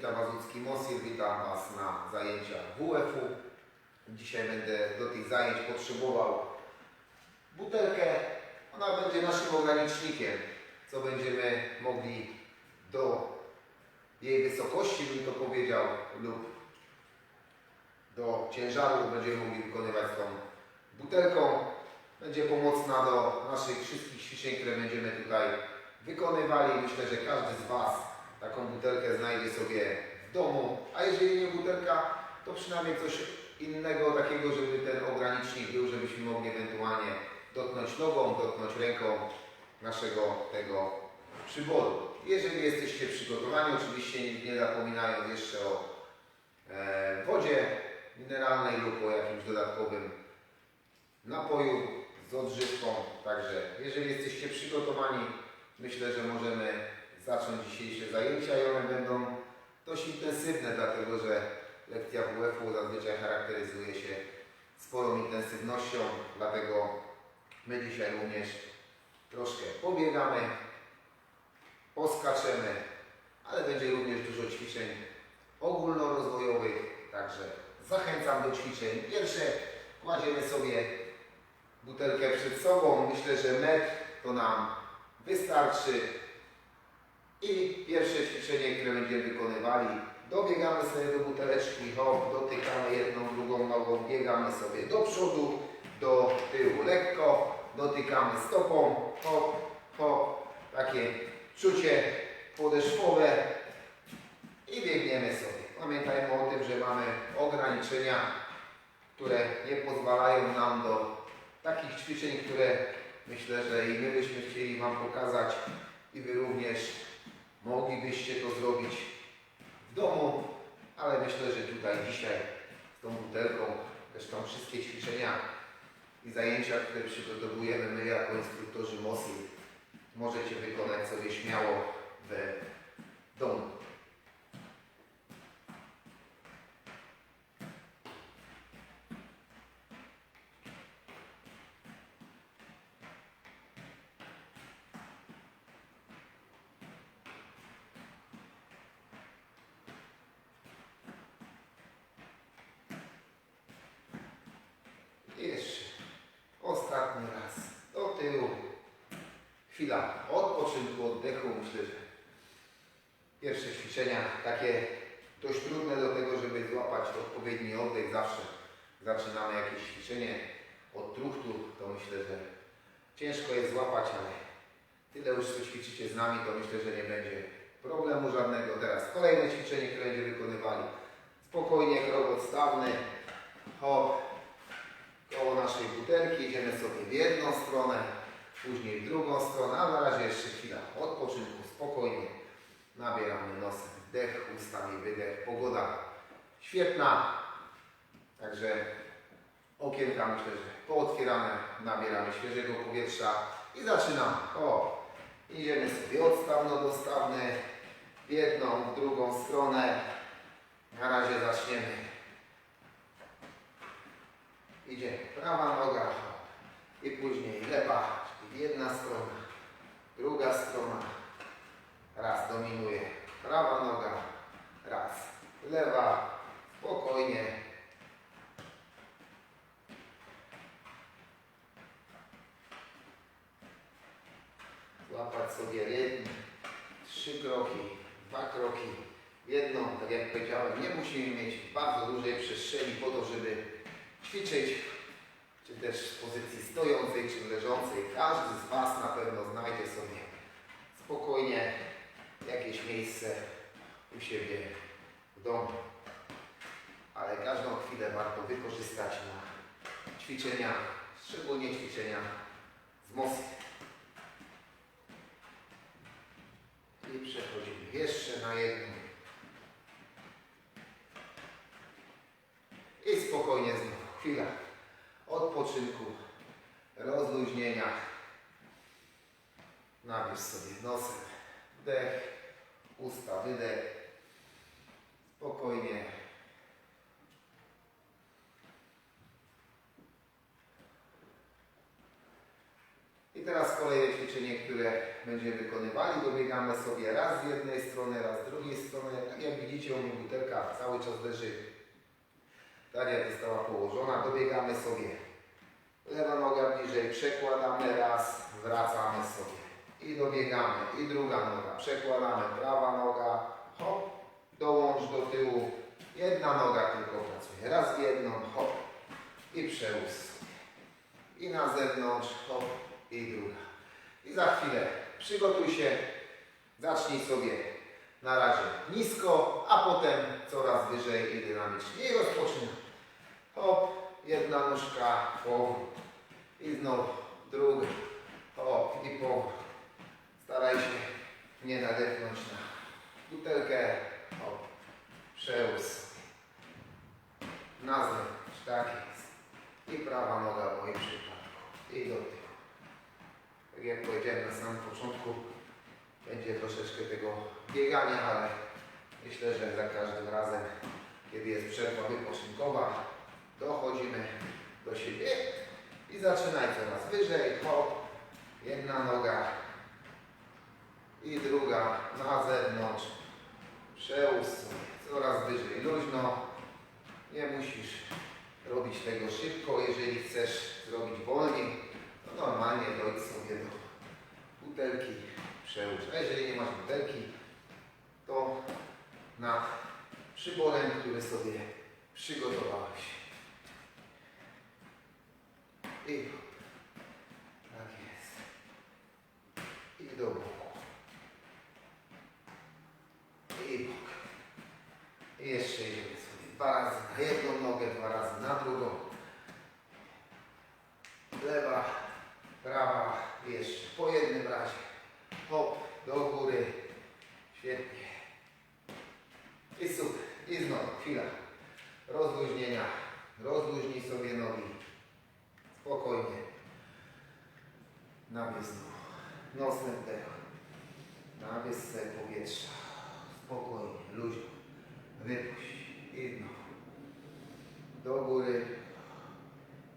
Witam Wazucki Mosir, witam Was na zajęciach WF-u. Dzisiaj będę do tych zajęć potrzebował butelkę. Ona będzie naszym ogranicznikiem, co będziemy mogli do jej wysokości, bym to powiedział, lub do ciężaru będziemy mogli wykonywać tą butelką. Będzie pomocna do naszych wszystkich ćwiczeń, które będziemy tutaj wykonywali. Myślę, że każdy z Was taką butelkę znajdzie sobie w domu, a jeżeli nie butelka, to przynajmniej coś innego takiego, żeby ten ogranicznik był, żebyśmy mogli ewentualnie dotknąć nogą, dotknąć ręką naszego tego przyboru. Jeżeli jesteście przygotowani, oczywiście nie zapominając jeszcze o e, wodzie mineralnej lub o jakimś dodatkowym napoju z odżywką. Także jeżeli jesteście przygotowani, myślę, że możemy zacząć dzisiejsze zajęcia i one będą dość intensywne, dlatego że lekcja WF-u zazwyczaj charakteryzuje się sporą intensywnością, dlatego my dzisiaj również troszkę pobiegamy, poskaczemy, ale będzie również dużo ćwiczeń ogólnorozwojowych, także zachęcam do ćwiczeń. Pierwsze kładziemy sobie butelkę przed sobą, myślę, że metr to nam wystarczy. I pierwsze ćwiczenie, które będziemy wykonywali, dobiegamy sobie do buteleczki, hop, dotykamy jedną, drugą nogą, biegamy sobie do przodu, do tyłu lekko, dotykamy stopą, hop, hop, takie czucie podeszwowe i biegniemy sobie. Pamiętajmy o tym, że mamy ograniczenia, które nie pozwalają nam do takich ćwiczeń, które myślę, że i my byśmy chcieli Wam pokazać i Wy również moglibyście to zrobić w domu, ale myślę, że tutaj dzisiaj z tą butelką, zresztą wszystkie ćwiczenia i zajęcia, które przygotowujemy my jako instruktorzy MOSI, możecie wykonać sobie śmiało w domu. I Jeszcze ostatni raz do tyłu. Chwila odpoczynku, oddechu. Myślę, że pierwsze ćwiczenia takie dość trudne do tego, żeby złapać odpowiedni oddech. Zawsze zaczynamy jakieś ćwiczenie od truchtu, to myślę, że ciężko jest złapać, ale tyle już co ćwiczycie z nami, to myślę, że nie będzie problemu żadnego. Teraz kolejne ćwiczenie, które będziemy wykonywali. Spokojnie, krok odstawny. Hop, koło naszej butelki, idziemy sobie w jedną stronę, później w drugą stronę, a na razie jeszcze chwila odpoczynku, spokojnie. Nabieramy nosem wdech, ustami wydech, pogoda świetna, także okienka myślę, że pootwierane, nabieramy świeżego powietrza i zaczynamy. O, idziemy sobie odstawno-dostawny, w jedną, w drugą stronę. Na razie zaczniemy Idzie prawa noga i później lewa, jedna strona, druga strona. Raz dominuje prawa noga, raz lewa, spokojnie. Złapać sobie rytm, trzy kroki, dwa kroki, jedną, tak jak powiedziałem, nie musimy mieć bardzo dużej przestrzeni po to, żeby ćwiczyć, czy też w pozycji stojącej, czy leżącej. Każdy z Was na pewno znajdzie sobie spokojnie jakieś miejsce u siebie w domu. Ale każdą chwilę warto wykorzystać na ćwiczenia, szczególnie ćwiczenia z mocy. I przechodzimy jeszcze na jedną. I spokojnie znowu. Chwila odpoczynku, rozluźnienia. Nabierz sobie nosem wdech, usta wydech. Spokojnie. I teraz kolejne ćwiczenie, które będziemy wykonywali. Dobiegamy sobie raz z jednej strony, raz z drugiej strony. Tak jak widzicie, u mnie butelka cały czas leży jak została położona. Dobiegamy sobie. Lewa noga bliżej, przekładamy raz, wracamy sobie. I dobiegamy. I druga noga. Przekładamy. Prawa noga. Hop. Dołącz do tyłu. Jedna noga tylko pracuje. Raz jedną. Hop. I przełóż. I na zewnątrz. Hop. I druga. I za chwilę przygotuj się. Zacznij sobie na razie nisko, a potem coraz wyżej i dynamicznie. I rozpoczynamy. Hop. Jedna nóżka. Powrót. I znowu druga. Hop. I powrót. Staraj się nie nadepnąć na butelkę. Hop. Przełóż. Na zewnątrz. Tak jest. I prawa noga w moim przypadku. I do tyłu. Tak jak powiedziałem na samym początku, będzie troszeczkę tego biegania, ale myślę, że za każdym razem, kiedy jest przerwa wypoczynkowa, dochodzimy do siebie i zaczynaj coraz wyżej. Hop. Jedna noga i druga na zewnątrz. Przełóż coraz wyżej. Luźno. Nie musisz robić tego szybko. Jeżeli chcesz zrobić wolniej, to normalnie dojdź sobie do butelki. Przełóż. A jeżeli nie masz butelki, to nad przyborem, który sobie przygotowałeś. I tak jest. I do boku. I bok. I jeszcze idziemy sobie dwa razy na jedną nogę, dwa razy na drugą. Lewa, prawa, jeszcze po jednym razie. Hop, do góry. Świetnie. I super. I znowu, chwila. Rozluźnienia. Rozluźnij sobie nogi. Spokojnie. Nabierz znowu. Nosem wdech. Nabierz sobie powietrza. Spokojnie, luźno. Wypuść. I znowu. Do góry.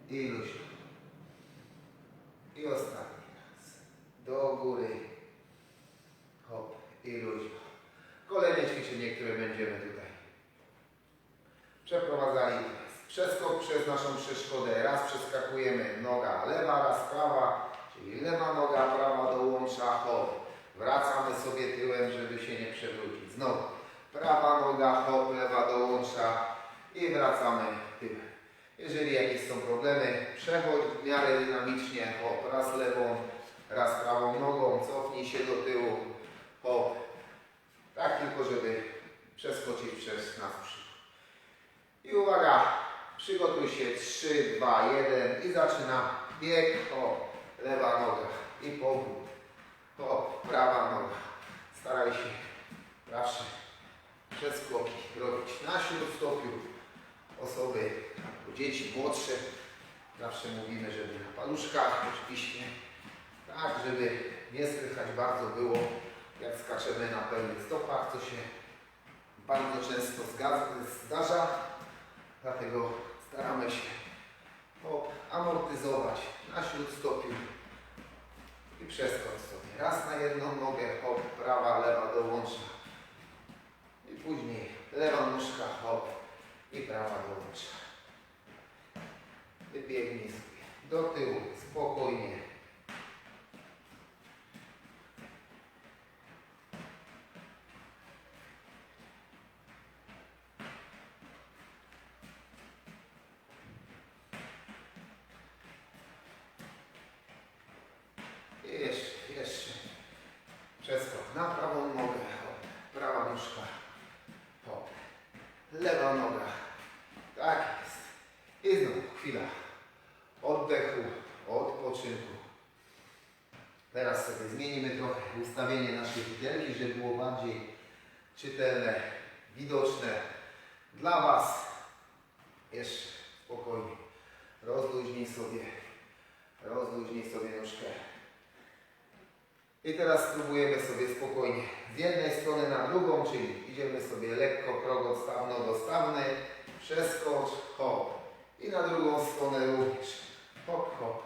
I luźno. I ostatni raz. Do góry. Hop. I luźno. Kolejne ćwiczenie, które będziemy tutaj przeprowadzali. to jest Przeskok przez naszą przeszkodę. Raz przeskakujemy noga lewa, raz prawa, czyli lewa noga, prawa dołącza, hop. Wracamy sobie tyłem, żeby się nie przewrócić. Znowu. Prawa noga, hop, lewa dołącza i wracamy tyłem. Jeżeli jakieś są problemy, przechodź w miarę dynamicznie, hop, raz lewą, raz prawą nogą, cofnij się do tyłu, hop. Tak tylko, żeby przeskoczyć przez nas. I uwaga, przygotuj się 3, 2, 1 i zaczyna bieg, hop, lewa noga i powrót, hop, prawa noga. Staraj się zawsze przeskoki robić na śródstopiu. Osoby, dzieci młodsze, zawsze mówimy, żeby na paluszkach oczywiście, tak, żeby nie słychać bardzo było, jak skaczemy na pełnych stopach, co się bardzo często zdarza. Dlatego staramy się amortyzować na śródstopiu i przeskocz sobie. Raz na jedną nogę, hop, prawa, lewa dołącza. I później lewa nóżka, hop, i prawa dołącza. Wybiegnij sobie do tyłu, spokojnie. I jeszcze, jeszcze. Przeskok na prawą nogę, hop. Prawa nóżka, hop. Lewa noga. Tak jest. I znowu chwila oddechu, odpoczynku. Teraz sobie zmienimy trochę ustawienie naszej butelki, żeby było bardziej czytelne, widoczne dla Was. Jeszcze spokojnie. Rozluźnij sobie, rozluźnij sobie nóżkę. I teraz spróbujemy sobie spokojnie z jednej strony na drugą, czyli idziemy sobie lekko krok odstawno-dostawny, przeskocz, hop. I na drugą stronę również. Hop, hop.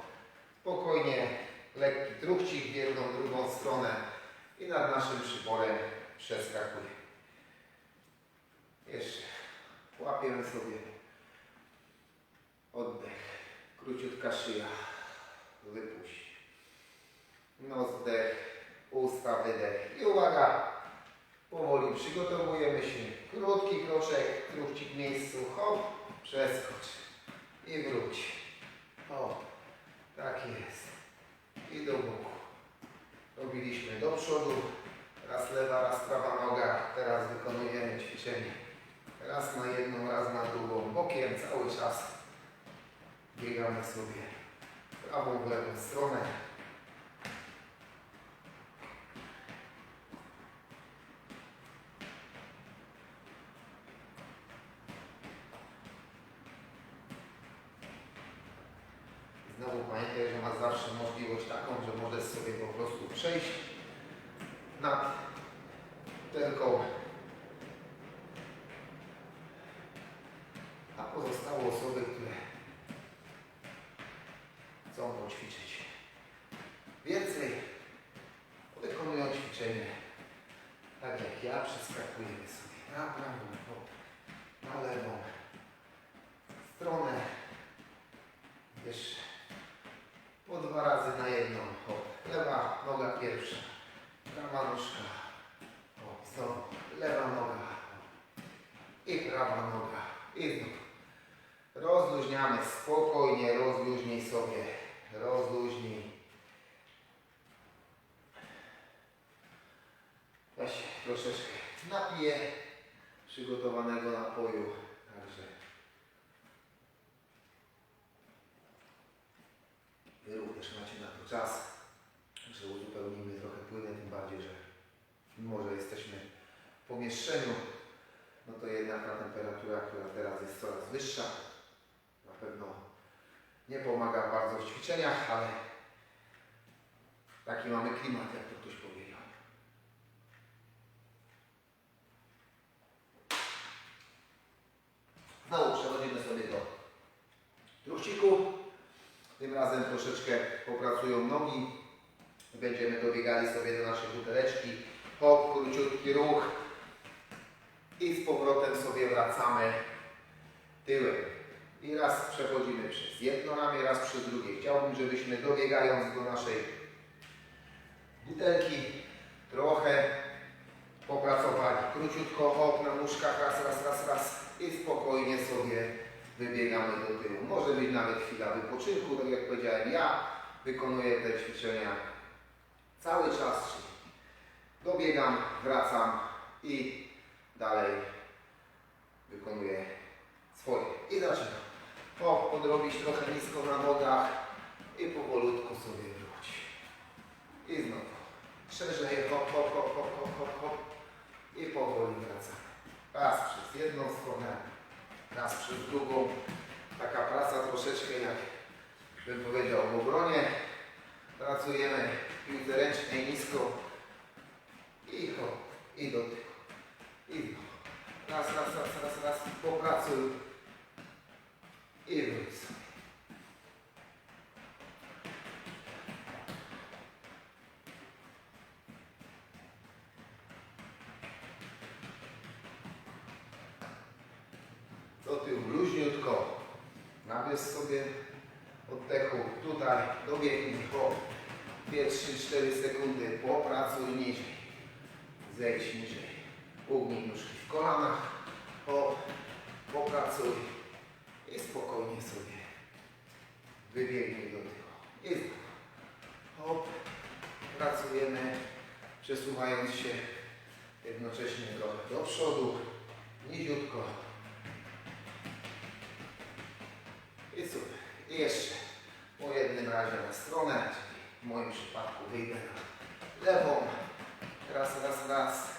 Spokojnie lekki truchcik w jedną, drugą stronę i nad naszym przyporem przeskakuje. Jeszcze łapiemy sobie oddech, króciutka szyja, wypuść. Nos wdech, usta wydech i uwaga, powoli przygotowujemy się. Krótki kroczek, truchcik w miejscu, hop, przeskocz i wróć. O, tak jest. I do boku. Robiliśmy do przodu, raz lewa, raz prawa noga. Teraz wykonujemy ćwiczenie. Raz na jedną, raz na drugą. Bokiem cały czas biegamy sobie prawą, w lewą stronę. Znowu pamiętaj, że masz zawsze możliwość taką, że możesz sobie po przejść nad butelką. A pozostałe osoby, które chcą poćwiczyć więcej, wykonują ćwiczenie tak jak ja, przeskakujemy sobie na prawą, na lewą stronę. Jeszcze po dwa razy na jedną. Hop. Lewa noga pierwsza. Prawa nóżka. O, znowu. Lewa noga. I prawa noga. I znów. Rozluźniamy spokojnie. Rozluźnij sobie. Rozluźnij. Ja się napiję przygotowanego napoju. Także Wy również macie na to czas, że uzupełnimy trochę płynę, tym bardziej, że mimo, że jesteśmy w pomieszczeniu, no to jednak ta temperatura, która teraz jest coraz wyższa, na pewno nie pomaga bardzo w ćwiczeniach, ale taki mamy klimat, jak to ktoś powiedział. Znowu przechodzimy sobie do truchciku. Tym razem troszeczkę popracują nogi. Będziemy dobiegali sobie do naszej buteleczki. Hop, króciutki ruch. I z powrotem sobie wracamy tyłem. I raz przechodzimy przez jedno ramię, raz przez drugie. Chciałbym, żebyśmy dobiegając do naszej butelki trochę popracowali. Króciutko hop na nóżkach, raz, raz, raz, raz i spokojnie sobie wybiegamy do tyłu. Może być nawet chwila wypoczynku, tak jak powiedziałem, ja wykonuję te ćwiczenia cały czas, czyli dobiegam, wracam i dalej wykonuję swoje. I zaczynam. O, podrobić trochę nisko na nogach i powolutku sobie wróć. I znowu. Szerzej, hop, hop, hop, hop, hop, hop, hop. I powoli wracamy. Raz przez jedną stronę, raz przez drugą. Taka praca troszeczkę jak bym powiedział w obronie. Pracujemy piłce ręcznej nisko i hop, i do tyłu. I. Raz, raz, raz, raz, raz, popracuj i wróć sobie. Do tyłu luźniutko. Nabierz sobie oddechu. Tutaj dobiegnij po 2, 3, 4 sekundy. Popracuj niżej. Zejdź niżej. Ugnij nóżki w kolanach. Hop. Popracuj. I spokojnie sobie wybiegnij do tyłu. I. Hop. Pracujemy, przesuwając się jednocześnie trochę do przodu. Niziutko. I super. I jeszcze po jednym razie na stronę, czyli w moim przypadku wyjdę na lewą. Raz, raz, raz.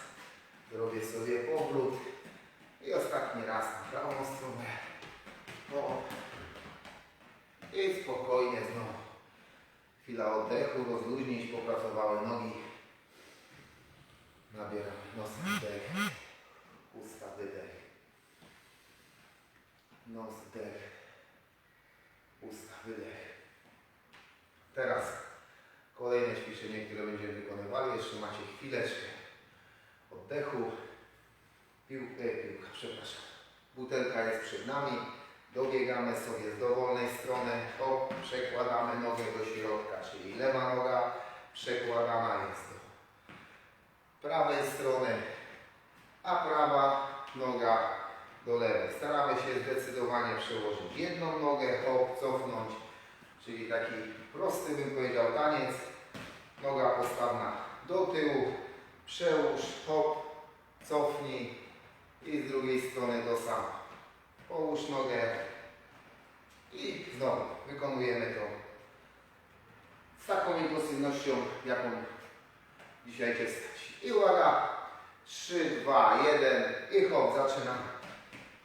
Zrobię sobie powrót. I ostatni raz na prawą stronę. O. I spokojnie znowu. Chwila oddechu, rozluźnić, popracowały nogi. Nabieram nos, wdech, usta, wydech. Nos, wdech, usta, wydech. Teraz Kolejne ćwiczenie, które będziemy wykonywali, jeszcze macie chwileczkę oddechu. E, piłka, przepraszam. Butelka jest przed nami. Dobiegamy sobie z dowolnej strony. Hop, przekładamy nogę do środka, czyli lewa noga przekładana jest do prawej strony, a prawa noga do lewej. Staramy się zdecydowanie przełożyć jedną nogę, hop, cofnąć czyli taki prosty bym powiedział taniec. Noga postawna do tyłu, przełóż, hop, cofnij i z drugiej strony to samo. Połóż nogę i znowu wykonujemy to z taką intensywnością, jaką dzisiaj Cię stać. I uwaga, 3, 2, 1 i hop, zaczynamy.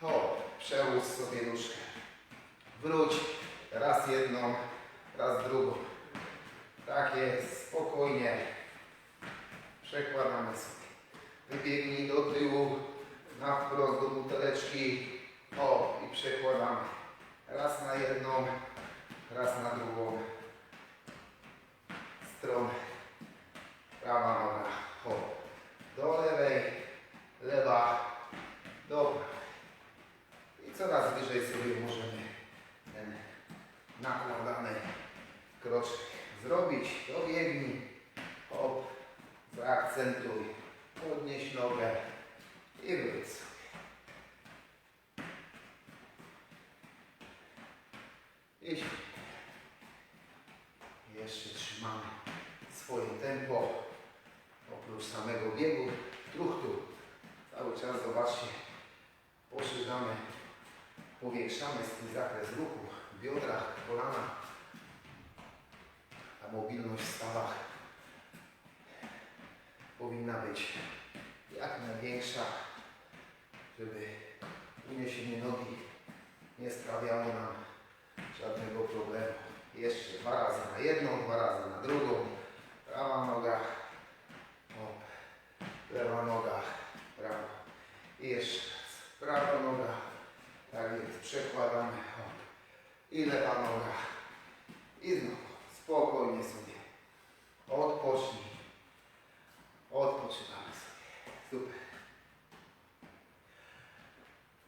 Hop, przełóż sobie nóżkę. Wróć, raz jedną, raz drugą. Tak jest, spokojnie. Przekładamy sobie. Wybiegnij do tyłu, na wprost do buteleczki. O, i przekładamy. Raz na jedną, raz na drugą stronę. Prawa noga, hop. Do lewej, lewa, do prawej. I coraz wyżej sobie możemy ten nakładany kroczek zrobić. Dobiegnij, hop, zaakcentuj, podnieś nogę i wróć sobie. I jeszcze trzymamy swoje tempo. Oprócz samego biegu, truchtu, cały czas zobaczcie, poszerzamy, powiększamy swój zakres ruchu w biodrach, kolanach. Mobilność w stawach powinna być jak największa, żeby uniesienie nogi nie sprawiało nam żadnego problemu. Jeszcze dwa razy na jedną, dwa razy na drugą. Prawa noga, hop. lewa noga, prawa. I jeszcze raz. Prawa noga, tak jest, przekładamy, hop. I lewa noga. I znowu, spokojnie sobie. Odpocznij. Odpoczywamy sobie. Super.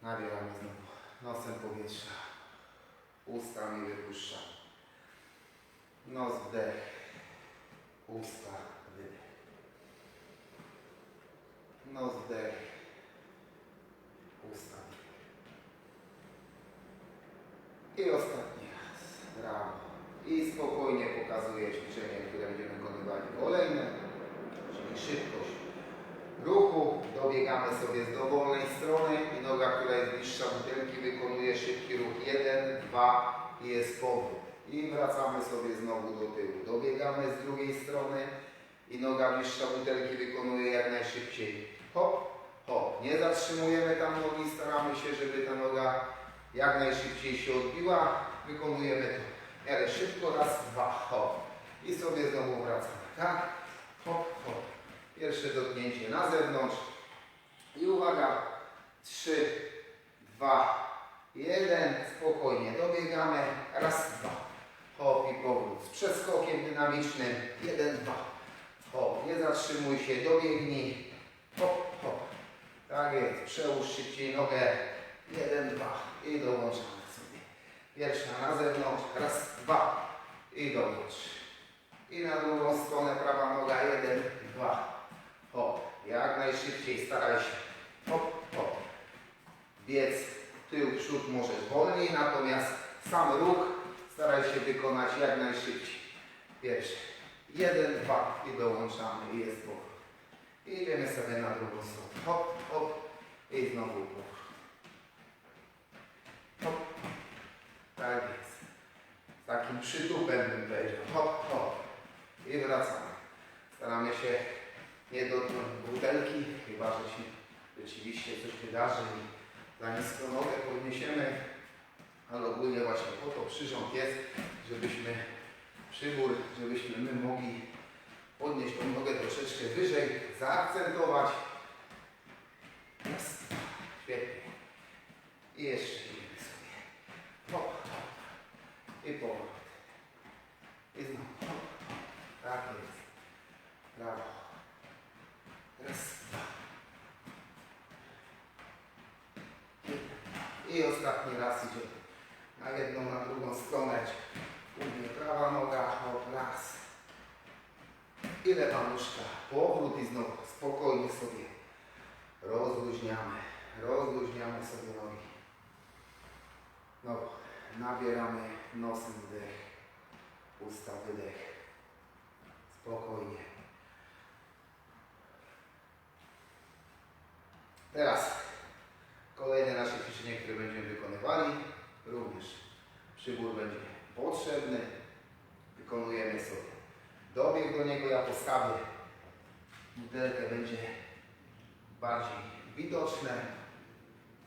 Nabieramy znowu nosem powietrza. Ustami wypuszczamy. Nos wdech. Usta wydech. Nos wdech. Usta. I ostatni. I spokojnie pokazuję ćwiczenie, które będziemy wykonywali kolejne, czyli szybkość ruchu. Dobiegamy sobie z dowolnej strony i noga, która jest bliższa butelki, wykonuje szybki ruch. Jeden, dwa i jest powrót. I wracamy sobie znowu do tyłu. Dobiegamy z drugiej strony i noga bliższa butelki wykonuje jak najszybciej. Hop, hop. Nie zatrzymujemy tam nogi, staramy się, żeby ta noga jak najszybciej się odbiła. Wykonujemy to miarę szybko. Raz, dwa, hop. I sobie znowu wracamy. Tak? Hop, hop. Pierwsze dotknięcie na zewnątrz. I uwaga. Trzy, dwa, jeden. Spokojnie dobiegamy. Raz, dwa. Hop i powrót. Z przeskokiem dynamicznym. Jeden, dwa. Hop. Nie zatrzymuj się. Dobiegnij. Hop, hop. Tak jest. Przełóż szybciej nogę. Jeden, dwa. I dołączamy. Pierwsza na zewnątrz. Raz, dwa. I dołącz. I na drugą stronę prawa noga. Jeden, dwa. Hop. Jak najszybciej staraj się. Hop, hop. Biec tył, przód możesz wolniej, natomiast sam ruch staraj się wykonać jak najszybciej. Pierwszy. Jeden, dwa i dołączamy i jest powrót. Idziemy sobie na drugą stronę. Hop, hop i znowu powrót. Tak jest. Z takim przytupem bym powiedział. Hop, hop. I wracamy. Staramy się nie dotknąć butelki, chyba że się rzeczywiście coś wydarzy i za nisko nogę podniesiemy, ale ogólnie właśnie po to przyrząd jest, żebyśmy przybór, żebyśmy my mogli podnieść tą nogę troszeczkę wyżej, zaakcentować. Dwa, świetnie. I jeszcze i powrót. I znowu. Tak jest. Brawo. Raz, I ostatni raz idzie na jedną, na drugą stronę. Później prawa noga, hop, raz. I lewa nóżka. Powrót i znowu. Spokojnie sobie. Rozluźniamy. Rozluźniamy sobie nogi. Znowu. Nabieramy nosem wdech. Usta wydech. Spokojnie. Teraz kolejne nasze ćwiczenie, które będziemy wykonywali. Również przybór będzie potrzebny. Wykonujemy sobie dobieg do niego. Ja postawię butelkę będzie bardziej widoczne.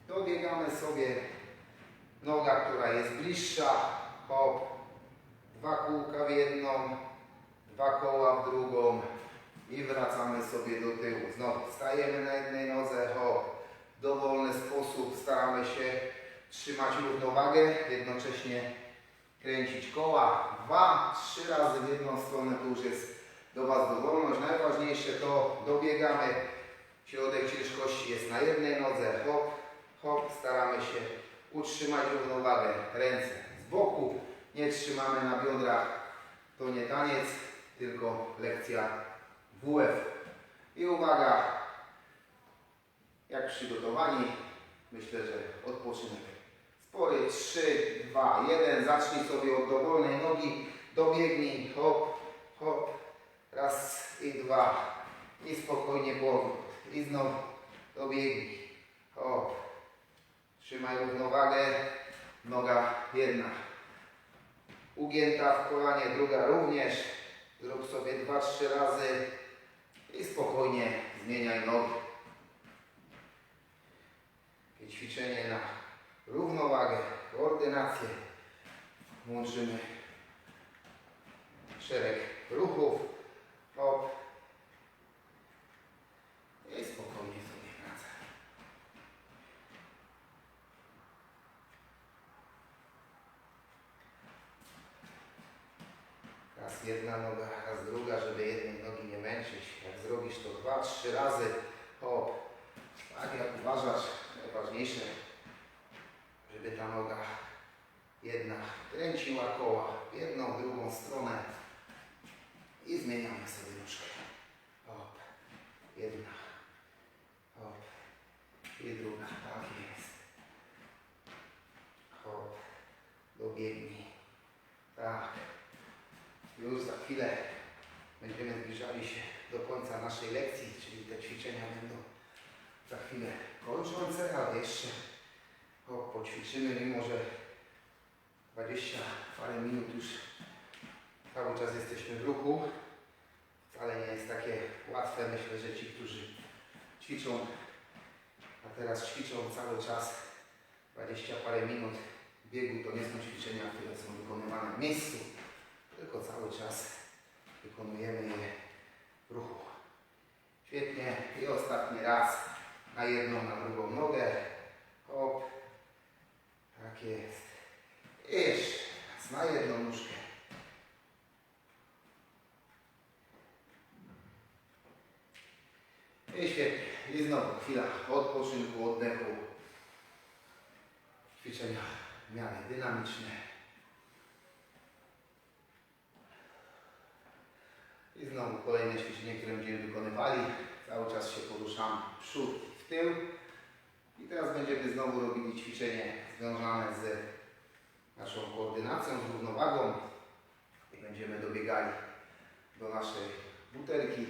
Dobiegamy sobie noga, która jest bliższa. Hop. Dwa kółka w jedną, dwa koła w drugą i wracamy sobie do tyłu. Znowu stajemy na jednej nodze, hop. W dowolny sposób staramy się trzymać równowagę, jednocześnie kręcić koła. Dwa, trzy razy w jedną stronę to już jest do Was dowolność. Najważniejsze to dobiegamy. Środek ciężkości jest na jednej nodze, hop, hop. Staramy się utrzymać równowagę. Ręce z boku, nie trzymamy na biodrach. To nie taniec, tylko lekcja WF. I uwaga, jak przygotowani, myślę, że odpoczynek spory. 3, 2, 1. Zacznij sobie od dowolnej nogi. Dobiegnij, hop, hop. Raz i dwa. I spokojnie powrót. I znowu dobiegnij, hop. Trzymaj równowagę. Noga jedna. Ugięta w kolanie, druga również. Zrób sobie dwa, trzy razy i spokojnie zmieniaj nogi. Takie ćwiczenie na równowagę, koordynację. Łączymy szereg ruchów. Hop. I spokojnie sobie wracaj. Raz jedna noga, raz druga, żeby jednej nogi nie męczyć. Jak zrobisz to dwa, trzy razy, hop. Tak jak uważasz, najważniejsze, żeby ta noga jedna kręciła koła w jedną, drugą stronę i zmieniamy sobie nóżkę. Hop. Jedna. Hop. I druga. Tak jest. Hop. Dobiegnij. Tak. Już za chwilę będziemy zbliżali się do końca naszej lekcji, czyli te ćwiczenia będą za chwilę kończące, ale jeszcze o, poćwiczymy, mimo że 20 parę minut już cały czas jesteśmy w ruchu. Wcale nie jest takie łatwe. Myślę, że ci, którzy ćwiczą, a teraz ćwiczą cały czas 20 parę minut biegu, to nie są ćwiczenia, które są wykonywane w miejscu, tylko cały czas wykonujemy je ruchu. Świetnie. I ostatni raz na jedną, na drugą nogę. Hop. Tak jest. I jeszcze raz na jedną nóżkę. I świetnie. I znowu chwila odpoczynku, oddechu. Ćwiczenia w dynamiczne. Kolejne ćwiczenie, które będziemy wykonywali. Cały czas się poruszamy przód w tył. I teraz będziemy znowu robili ćwiczenie związane z naszą koordynacją, z równowagą. I będziemy dobiegali do naszej butelki.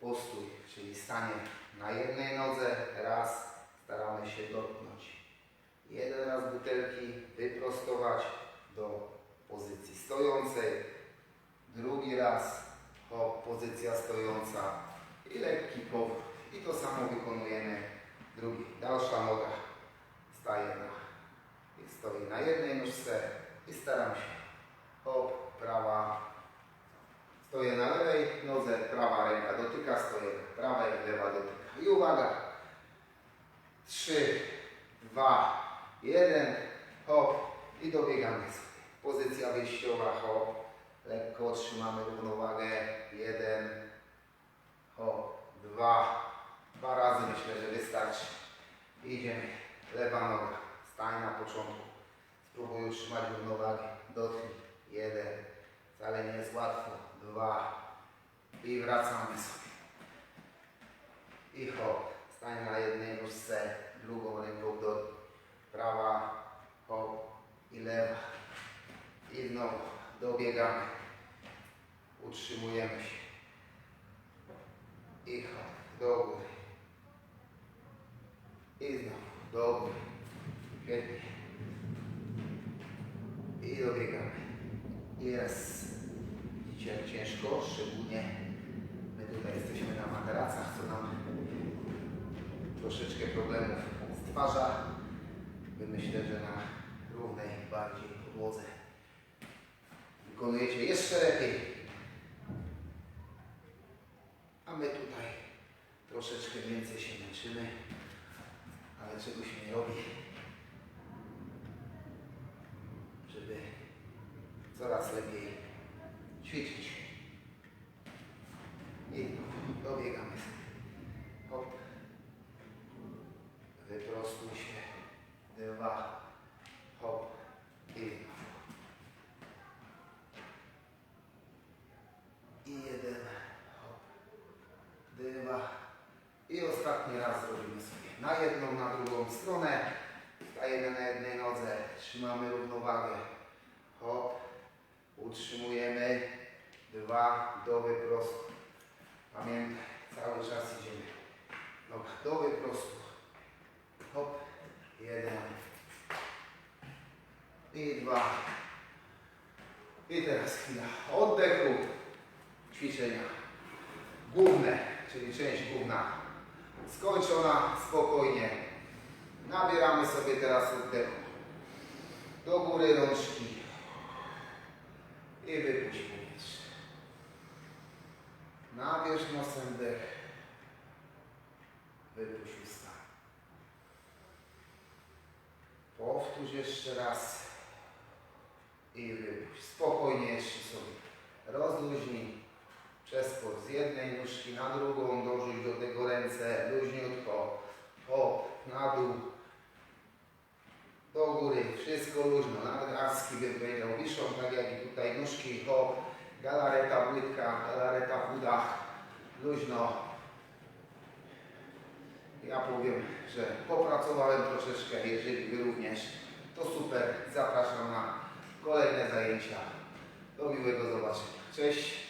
Postój, czyli stanie na jednej nodze. Raz staramy się dotknąć. Jeden raz butelki wyprostować do pozycji stojącej. Drugi raz hop, pozycja stojąca i lekki powrót. I to samo wykonujemy drugi. Dalsza noga staje na stoi na jednej nóżce i staram się hop, prawa stoję na lewej nodze, prawa ręka dotyka, stoję na prawej, lewa dotyka. I uwaga! 3, 2, 1, hop i dobiegamy sobie. Pozycja wyjściowa, hop, lekko trzymamy równowagę, 1, hop, 2, dwa razy myślę, że wystarczy. Idziemy, lewa noga, Stań na początku. Spróbuj utrzymać równowagę. Dotknij. Jeden. Wcale nie jest łatwo. Dwa. I wracamy sobie. I hop. Stań na jednej nóżce. Drugą ręką do prawa. Hop. I lewa. I znowu dobiegamy. Utrzymujemy się. I hop. Do góry. I znowu do góry. Świetnie. I dobiegamy. Jest. Jak ciężko, szczególnie my tutaj jesteśmy na materacach, co nam troszeczkę problemów stwarza. My myślę, że na równej bardziej podłodze wykonujecie jeszcze lepiej. A my tutaj troszeczkę więcej się męczymy, ale czegoś nie robi, żeby coraz lepiej ćwiczyć. I dobiegamy. Hop. Wyprostuj się. Dwa. Hop. I znowu. I jeden. Hop. Dwa. I ostatni raz zrobimy sobie na jedną, na drugą stronę. Stajemy na jednej nodze. Trzymamy równowagę. Hop. Utrzymujemy. Dwa. Do wyprostu. Pamiętaj, cały czas idziemy. Dobra, do wyprostu. Hop. Jeden. I dwa. Oddechu. Ćwiczenia główne, czyli część główna skończona spokojnie. Nabieramy sobie teraz oddechu. Do góry rączki i wypuść powietrze. Nabierz nosem dech. Wypuść usta. Powtórz jeszcze raz i wypuść. Spokojnie jeszcze sobie rozluźnij. Przeskocz z jednej nóżki na drugą, dorzuć do tego ręce, luźniutko, hop, na dół, do góry, wszystko luźno, nawet arski bym powiedział, wiszą tak jak i tutaj nóżki, hop, galareta płytka, galareta w udach, luźno. Ja powiem, że popracowałem troszeczkę, jeżeli Wy również, to super, zapraszam na kolejne zajęcia. Do miłego zobaczenia. Cześć.